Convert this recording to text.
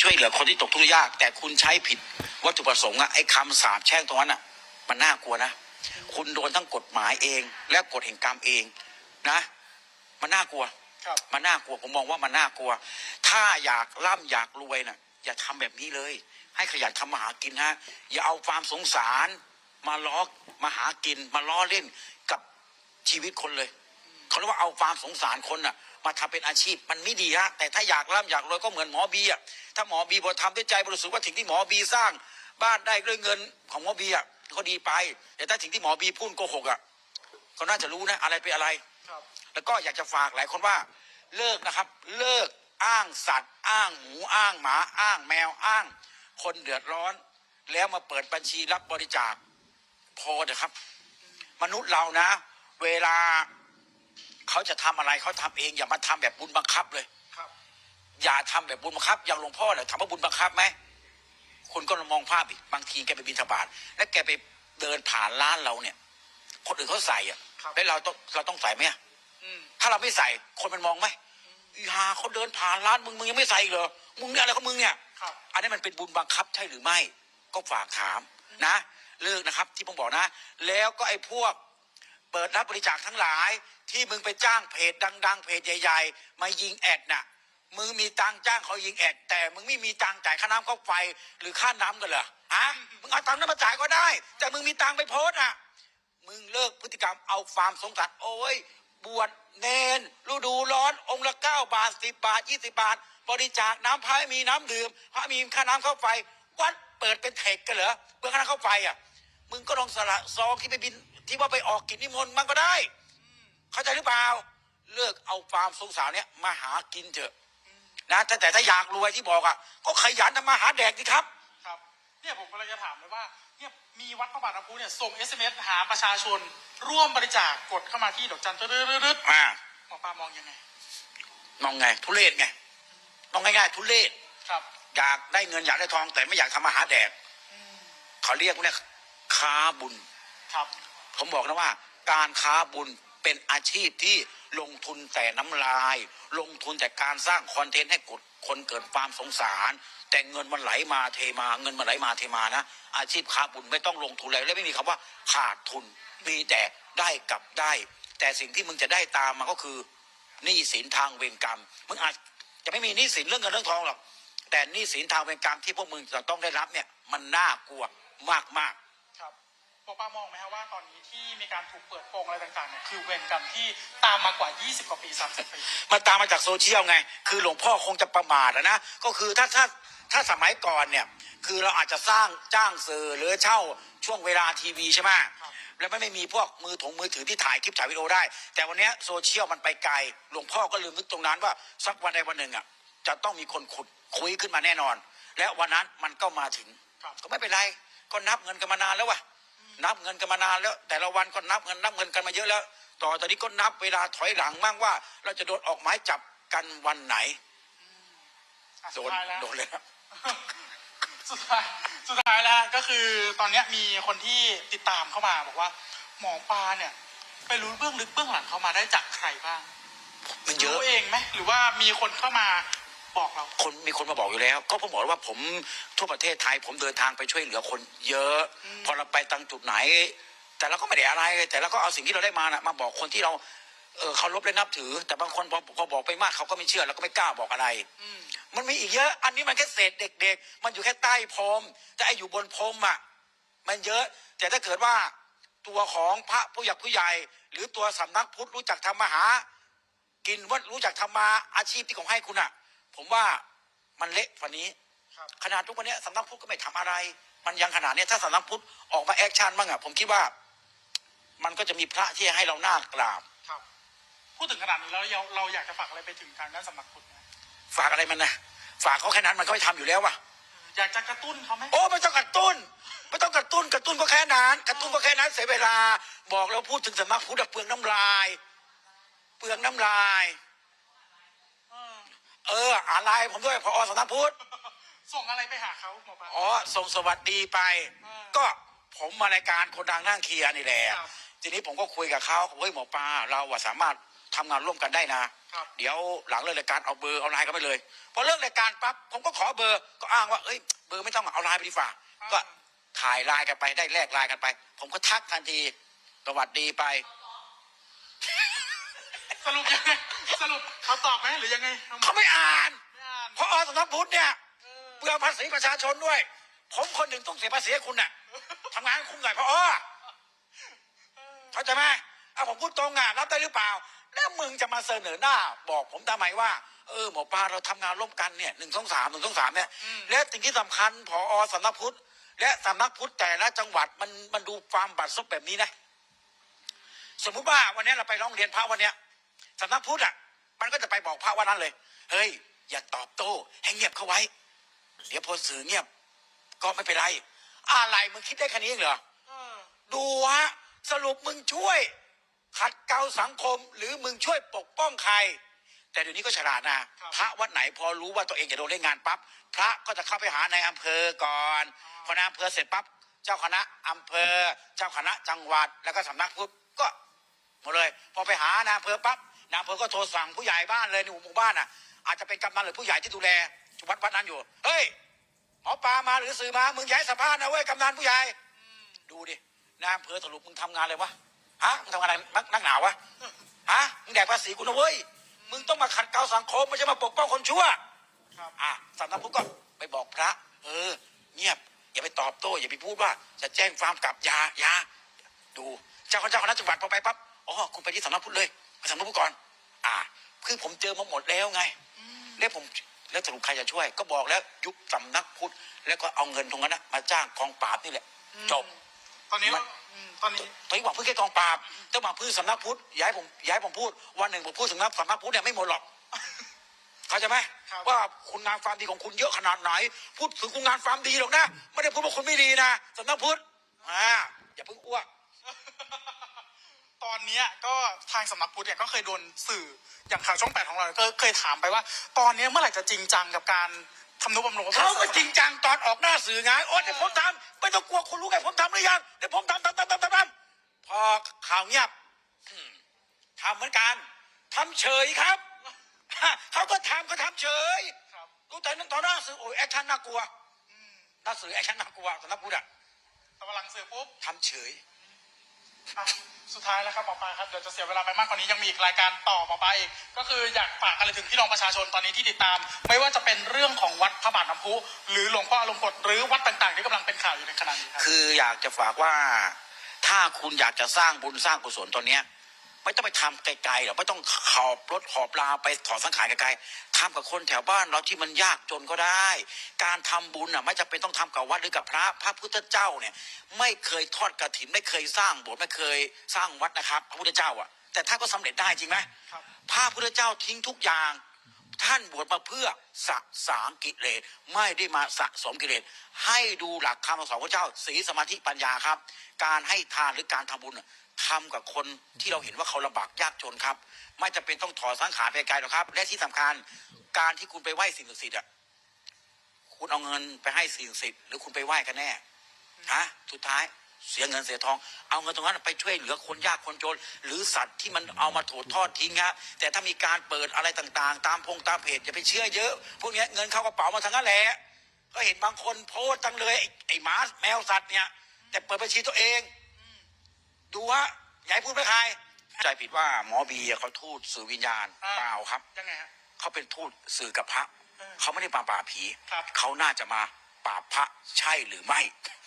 ช่วยเหลือคนที่ตกทุกข์ยาก แต่คุณใช้ผิดวัตถุประสงค์อะไอ้คำสาปแช่งตรงนั้นอะมันน่ากลัวนะ คุณโดนทั้งกฎหมายเอง และกฎแห่งกรรมเองนะ มันน่ากลัวครับมันน่ากลัวผมมองว่ามันน่ากลัว ถ้าอยากร่ำอยากรวยน่ะ อย่าทำแบบนี้เลย ให้ขยันทำมาหากินฮะอย่าเอาความสงสาร มาล้อมาหากิน มาล้อเล่นกับชีวิตคนเลยเขาเรียกว่าเอาความสงสารคนน่ะ มาทำเป็นอาชีพมันไม่ดีฮะแต่ถ้าอยากร่ำอยากรวยก็เหมือนหมอบีอะถ้าหมอบีพอทำด้วยใจบริสุทธิ์ว่าสิ่งที่หมอบีสร้างบ้านได้ด้วยเงินของหมอบีอะก็ดีไป แต่ถ้าสิ่งที่หมอบีพูดโกหกอะก็น่าจะรู้นะอะไรเป็นอะไรครับแล้วก็อยากจะฝากหลายคนว่าเลิกนะครับ เลิกอ้างสัตว์ อ้างหมูอ้างหมา อ้างแมวอ้าง คนเดือดร้อน แล้วมาเปิดบัญชีรับบริจาคพอเถอะครับ มนุษย์เรานะ เวลา เขาจะทำอะไรเขาทำเองอย่ามาทำแบบบุญบังคับเลยครับอย่าทำแบบบุญบังคับ อย่างหลวงพ่อเนี่ยถามว่าบุญบังคับไหมคุณก็ลองมองภาพอีกบางทีแกไปบิณฑบาตแล้วแกไปเดินผ่านร้านเราเนี่ย คนอื่นเขาใส่อะแล้วเราต้องเราต้องใส่ไหมอะอืมถ้าเราไม่ใส่คนมันมองไหมอีหาเขาเดินผ่านร้านมึงมึงยังไม่ใส่อีกเหรอมึงเนี่ยอะไรของมึงเนี่ยครับอันนี้มันเป็นบุญบังคับใช่หรือไม่ ก็ฝากถามนะ เลิกนะครับ ที่ผมบอกนะ แล้วก็ไอ้พวก เปิดรับบริจาคทั้งหลาย ที่มึงไปจ้างเพจดัง ๆ เพจใหญ่ ๆ มายิงแอดน่ะมึงมีตังค์จ้างเขายิงแอด แต่มึงไม่มีตังค์จ่ายค่าน้ำค่าไฟหรือค่าน้ำกันเหรอฮะมึงเอาตังค์นั้นมาจ่ายก็ได้ แต่มึงมีตังค์ไปโพสอะ มึงเลิกพฤติกรรมเอาความสงสารโอ้ยบวชเนนฤดูร้อน องค์ละเก้าบาทสิบบาทยี่สิบาท บริจาคน้ำพระมีน้ำดื่มพระมีค่าน้ำค่าไฟ วัดเปิดเป็นเทคกันเหรอเพื่อค่าน้ำค่าไฟอะมึงก็ลองสละซองที่ไปบิน ที่ว่าไปออกกิจนิมนต์มันก็ได้ เข้าใจหรือเปล่า เลิกเอาความสงสารเนี่ยมาหากินเถอะ นะแต่แต่ถ้าอยากรวยที่บอกอะก็ขยันทำมาหาแดกดีครับ ครับ เนี่ยผมกำลังจะถามเลยว่าเนี่ยมีวัดพระบาทน้ำพุเนี่ยส่ง SMS หาประชาชน ร่วมบริจาคกดเข้ามาที่ดอกจันทร์รึดอ่าๆหมอปลามองยังไง มองไง ทุเรศไงมองง่ายๆทุเรศครับ อยากได้เงินอยากได้ทอง แต่ไม่อยากทำมาหาแดกอืมเขาเรียกว่าเนี่ยค้าบุญ ครับ ผมบอกนะว่า การค้าบุญเป็นอาชีพที่ลงทุนแต่น้ำลาย ลงทุนแต่การสร้างคอนเทนต์ให้กดคนเกิดความสงสาร แต่เงินมันไหลมาเทมา เงินมันไหลมาเทมานะ อาชีพค้าบุญไม่ต้องลงทุนอะไรและไม่มีคำว่าขาดทุนมีแต่ได้กลับได้ แต่สิ่งที่มึงจะได้ตามมาก็คือหนี้สินทางเวรกรรมมึงอาจจะไม่มีหนี้สินเรื่องเงินเรื่องทองหรอกแต่หนี้สินทางเวรกรรมที่พวกมึงจะต้องได้รับเนี่ย มันน่ากลัวมากๆครับ มอปลามองไหมครับว่าตอนนี้ที่มีการถูกเปิดโปงอะไรต่างๆเนี่ยคือเวรกรรมที่ตามมากว่า 20 กว่าปี 30 ปี มันตามมาจากโซเชียลไง คือหลวงพ่อคงจะประมาทอะนะ ก็คือถ้าถ้าถ้าสมัยก่อนเนี่ย คือเราอาจจะสร้างจ้างสื่อหรือเช่าช่วงเวลาทีวีใช่ไหมครับแล้วไม่ไม่มีพวกมือถงมือถือที่ถ่ายคลิปถ่ายวิดีโอได้ แต่วันเนี้ยโซเชียลมันไปไกล หลวงพ่อก็ลืมนึกตรงนั้นว่าสักวันใดวันหนึ่งอะจะต้องมีคนขุดคุยขึ้นมาแน่นอน และวันนั้นมันก็มาถึงครับก็ไม่เป็นไรก็นับเงินกันมานานแล้ววะ นับเงินกันมานานแล้ว แต่ละวันก็นับเงินนับเงินกันมาเยอะแล้ว ต่อตอนนี้ก็นับเวลาถอยหลังบ้างว่า เราจะโดนออกหมายจับกันวันไหนอะโดสุดนท้ายแล้วโดนเลยครับสุดท้ายสุดท้ายแล้วก็คือตอนเนี้ยมีคนที่ติดตามเข้ามาบอกว่า หมอปลาเนี่ย ไปรู้เบื้องลึกเบื้องหลังเข้ามาได้จากใครบ้างมันเยอะรู้เองไหมหรือว่ามีคนเข้ามา บอกเรา คนมีคนมาบอกอยู่แล้ว ก็ผมบอกว่าผมทั่วประเทศไทย ผมเดินทางไปช่วยเหลือคนเยอะอืมพอเราไปตังจุดไหน แต่เราก็ไม่ได้อะไร แต่เราก็เอาสิ่งที่เราได้มานะมาบอกคนที่เราเออเคารพและนับถือ แต่บางคนพอพอบอกไปมากเขาก็ไม่เชื่อแล้วก็ไม่กล้าบอกอะไรอืมมันมีอีกเยอะอันนี้มันแค่เศษเด็ก ๆ มันอยู่แค่ใต้พรมแต่ไอ้อยู่บนพรมอะมันเยอะ แต่ถ้าเกิดว่าตัวของพระผู้ใหญ่ผู้ใหญ่ หรือตัวสำนักพุทธรู้จักทำมาหา กินว่ารู้จักทำมาอาชีพที่ของให้คุณอะ ผมว่ามันเละฝันนี้ครับขนาดทุกวันนี้สำนักพุทธก็ไม่ทำอะไร มันยังขนาดเนี้ยถ้าสำนักพุทธออกมาแอคชั่นบ้างอะผมคิดว่า มันก็จะมีพระที่ให้เราหน้ากราบครับพูดถึงขนาดนี้แล้วเราเราอยากจะฝากอะไรไปถึงทางด้านสำนักพุทธไหมฝากอะไรมันนะฝากเขาแค่นั้นมันก็ไม่ทำอยู่แล้วว่ะอยากจะกระตุ้นเขาไหมโอ้ไม่ต้องกระตุ้นไม่ต้องกระตุ้นกระตุ้นก็แค่นั้นกระตุ้นก็แค่นั้นเสียเวลา บอกแล้วพูดถึงสำนักพุทธอะเปลืองน้ำลาย เปลืองน้ำลายเออ เอออะไรผมด้วยพอสำนักพุทธส่งอะไรไปหาเขาหมอปลา อ๋อส่งสวัสดีไป อ่าก็ผมมารายการคนดังนั่งเคลียร์นี่แหละครับทีนี้ผมก็คุยกับเขาเฮ้ยหมอปลาเราอะสามารถททำงานร่วมกันได้นะ ครับ เดี๋ยวหลังเลิกรายการเอาเบอร์เอาไลน์กันไปเลยพอเลิกรายการปั๊บผมก็ขอเบอร์ก็อ้างว่าเอ้ยเบอร์ไม่ต้องเอาไลน์ไปดีฝ่าก็ถ่ายไลน์กันไปได้แลกไลน์กันไป ผมก็ทักทันทีสวัสดีไป สรุปยังไง สรุปเขาตอบไหมหรือยังไงเขาไม่อ่านไม่อ่านเพราะอสำนักพุทธเนี่ยเออเปลืองภาษีประชาชนด้วย ผมคนหนึ่งต้องเสียภาษีให้คุณน่ะทำงานให้คุ้มหน่อยเพราะอ้อเข้าใจไหมเอาผมพูดตรงอะรับได้หรือเปล่า แล้วมึงจะมาเสนอหน้า บอกผมทำไมว่าเออหมอปลาเราทำงานร่วมกันเนี่ยหนึ่งสองสามหนึ่งสองสามเนี่ยและสิ่งที่สำคัญพอสำนักพุทธและสำนักพุทธแต่ละจังหวัดมันมันดูความบัดซบแบบนี้นะ สมมุติว่าวันนี้เราไปร้องเรียนพระวันเนี้ย สำนักพุทธอะมันก็จะไปบอกพระว่านั้นเลย เฮ้ย อย่าตอบโต้ให้เงียบเข้าไว้ เดี๋ยวพอสื่อเงียบ ก็ไม่เป็นไร อะไรมึงคิดได้แค่นี้เองเหรอเออดูฮะสรุปมึงช่วย ขัดเกลาสังคม หรือมึงช่วยปกป้องใคร แต่เดี๋ยวนี้ก็ฉลาดนะพระวัดไหนพอรู้ว่าตัวเองจะโดนเล่นงานปั๊บพระก็จะเข้าไปหาในายอำเภอก่อนพอในายอำเภอเสร็จปั๊บเจ้าคณะอำเภอ เจ้าคณะจังหวัดแล้วก็สำนักพุทธก็หมดเลย พอไปหานายอำเภอปั๊บ นายอำเภอก็โทรสั่งผู้ใหญ่บ้านเลยในหมู่บ้านอะ อาจจะเป็นกำนันหรือผู้ใหญ่ที่ดูแลวัดวัดนั้นอยู่ เฮ้ยหมอปลามาหรือสื่อมามึงอย้ายสัมภาษณ์นะเว้ยกำนันผู้ใหญ่ดูดินายอำเภอสรุปมึงทำงานเลยวะฮะมึงทำงานอะไรนักนักหนาวะฮะมึงแดกภาษีกูนะเว้ยมึงต้องมาขัดเกลาสังคมไม่ใช่มาปกป้องคนชั่วครับอะสำนักพุทธก็ไปบอกพระ เออ เงียบ อย่าไปตอบโต้อย่าไปพูดว่า จะแจ้งความกลับอยาอยาดูเจ้าคณะเจ้าคณะจังหวัดพอไปปั๊บอ๋อคุณไปที่สำนักพุทธเลยไป สำนักพุทธก่อนอ่า คือผมเจอมาหมดแล้วไง แล้วผมแล้วสรุปใครจะช่วย ก็บอกแล้วยุบสำนักพุทธแล้วก็เอาเงินตรงนั้นนะมาจ้างกองปราบนี่แหละ จบ ตอนนี้มัน อืมตอนนี้ตอนนี้หวังพึ่งแค่กองปราบต้องหวังพึ่งสำนักพุทธย้ายผมย้ายผมพูด วันหนึ่งผมพูดสำนักสำนักพุทธเนี่ยไม่หมดหรอก เข้าใจไหมครับว่าคุณงานความดีของคุณเยอะขนาดไหน พูดถึงคุณงานความดีหรอกนะ ไม่ได้พูดว่าคุณไม่ดีนะสำนักพุทธอ่าอย่าเพิ่งอ้วก ตอนเนี้ยก็ทางสำนักพุทธเนี่ยก็เคยโดนสื่ออย่างข่าวช่องแปดของเราก็เคยถามไปว่า ตอนเนี้ยเมื่อไหร่จะจริงจังกับการทำนุบำรุงพระพุทธเขาก็จริงจังตอนออกหน้าสื่อไงโอ้เดี๋ยวผมทำไม่ต้องกลัวคุณรู้ไงผมทำหรือยังเดี๋ยวผมทำทำทำทำทำทำพอข่าวเงียบอืมทำเหมือนกันทำเฉยครับ เขาก็ทำเขาทำเฉยครับดูแต่นั้นตอนหน้าสื่อโอ้ยแอคชั่นน่ากลัวหน้าสื่อแอคชั่นน่ากลัวสำนักพุทธอะ แต่ว่าหลังสื่อปุ๊บ ทำเฉย อะสุดท้ายแล้วครับหมอปลาครับเดี๋ยวจะเสียเวลาไปมากกว่านี้ยังมีอีกรายการต่อหมอปลาอีกก็คืออยากฝากอะไรถึงพี่น้องประชาชนตอนนี้ที่ติดตาม ไม่ว่าจะเป็นเรื่องของวัดพระบาทน้ำพุหรือหลวงพ่ออารมณ์กฎหรือวัดต่างๆที่กำลังเป็นข่าวอยู่ในขณะนี้ครับ คืออยากจะฝากว่าถ้าคุณอยากจะสร้างบุญสร้างกุศลตอนเนี้ย ไม่ต้องไปทำไกลๆหรอกไม่ต้องขอบรถขอบลาไปถอดสังขารไกลๆทำกับคนแถวบ้านเราที่มันยากจนก็ได้ การทำบุญอะไม่จำเป็นต้องทำกับวัดหรือกับพระพระพุทธเจ้าเนี่ย ไม่เคยทอดกระถินไม่เคยสร้างโบสถ์ไม่เคยสร้างวัดนะครับ พระพุทธเจ้าอะ แต่ท่านก็สำเร็จได้จริงไหมครับพระพุทธเจ้าทิ้งทุกอย่าง ท่านบวชมาเพื่อสะสางกิเลสไม่ได้มาสะสมกิเลสให้ดูหลักคำสอนพระเจ้าศีลสมาธิปัญญาครับ การให้ทานหรือการทำบุญน่ะ ทำกับคนที่เราเห็นว่าเขาลำบากยากจนครับ ไม่จำเป็นต้องถอดสังขารไปไกลหรอกครับ และที่สำคัญการที่คุณไปไหว้สิ่งศักดิ์สิทธิ์อะคุณเอาเงินไปให้สิ่งศักดิ์สิทธิ์หรือคุณไปไหว้กันแน่ฮะสุดท้ายเสียเงินเสียทอง เอาเงินตรงนั้นไปช่วยเหลือคนยากคนจน หรือสัตว์ที่มันเอามาถูทอดทิ้งครับแต่ถ้ามีการเปิดอะไรต่างๆ ตามพงตามเพจอย่าไปเชื่อเยอะพวกเนี้ยเงินเข้ากระเป๋ามาทั้งนั้นแหละก็เห็นบางคนโพสต์จังเลยไอ้ไอ้หมาแมวสัตว์เนี่ย แต่เปิดบัญชีตัวเอง ดูว่าอย่าให้พูดไม่ใครใจผิดว่าหมอบีเขาทูตสื่อวิญญาณอ่า เปล่าครับ ยังไงฮะ เขาเป็นทูตสื่อกับพระ เออเขาไม่ได้มาปราบผี ครับ เขาน่าจะมาปราบพระใช่หรือไม่